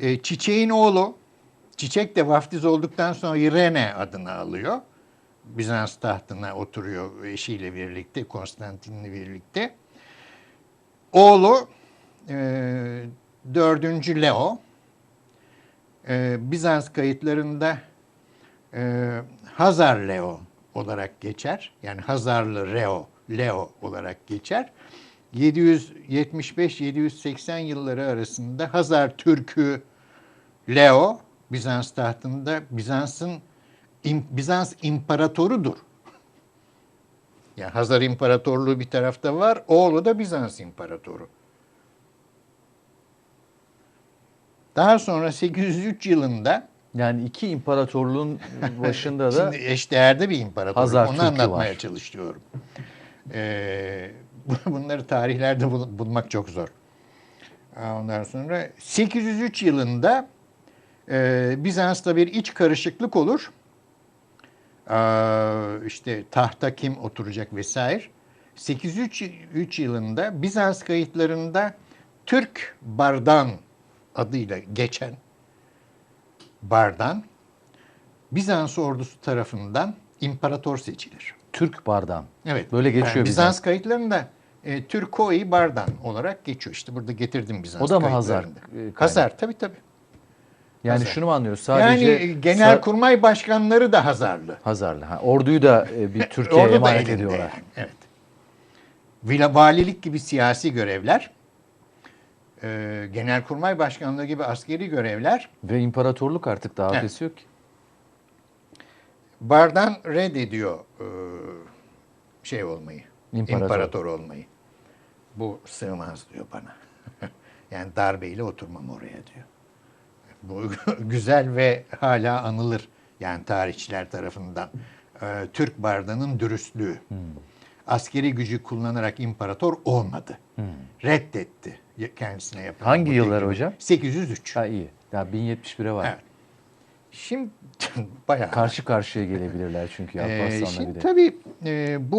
E, Çiçek'in oğlu, Çiçek de vaftiz olduktan sonra Irene adını alıyor. Bizans tahtına oturuyor eşiyle birlikte, Konstantin'le birlikte. Oğlu e, 4. Leo. E, Bizans kayıtlarında e, Hazar Leo olarak geçer. Yani Hazarlı Leo, Leo olarak geçer. 775-780 yılları arasında Hazar Türk'ü Leo Bizans tahtında Bizans'ın Bizans imparatorudur. Yani Hazar İmparatorluğu bir tarafta var, oğlu da Bizans İmparatoru. Daha sonra 803 yılında Yani iki imparatorluğun başında da Şimdi eşdeğerde bir imparatorluk. Hazar Onu Türk'ü anlatmaya var. çalışıyorum. Ee, bu- bunları tarihlerde bul- bulmak çok zor. Ondan sonra 803 yılında e, Bizans'ta bir iç karışıklık olur. Aa, işte tahta kim oturacak vesaire. 803 yılında Bizans kayıtlarında Türk Bardan adıyla geçen Bardan Bizans ordusu tarafından imparator seçilir. Türk bardan. Evet. Böyle geçiyor yani Bizans. Bizans kayıtlarında e, Türkoi Bardan olarak geçiyor. İşte burada getirdim Bizans O da mı Hazar, kayıtlarında. e, kaynak? Hazar tabii tabii. Yani Hazar. şunu mu anlıyoruz? Sadece yani e, genel sa- kurmay başkanları da Hazarlı. Hazarlı. Ha, orduyu da e, bir Türkiye'ye emanet elinde ediyorlar. Evet. Vila valilik gibi siyasi görevler, e, genelkurmay başkanlığı gibi askeri görevler Ve imparatorluk artık daha Evet. ötesi yok ki. Bardan reddediyor e, şey olmayı, İmparator. imparator. olmayı. Bu sığmaz diyor bana. yani darbeyle oturmam oraya diyor. Güzel ve hala anılır yani tarihçiler tarafından. E, Türk Bardan'ın dürüstlüğü. Hmm. Askeri gücü kullanarak imparator olmadı. Reddetti kendisine yapılan Hmm. Hangi yıllar hocam? 803. Ha iyi. Ya 1071'e var. Evet. Şimdi bayağı Karşı karşıya gelebilirler çünkü Ee, Alparslan'la şimdi bir de. tabii e, bu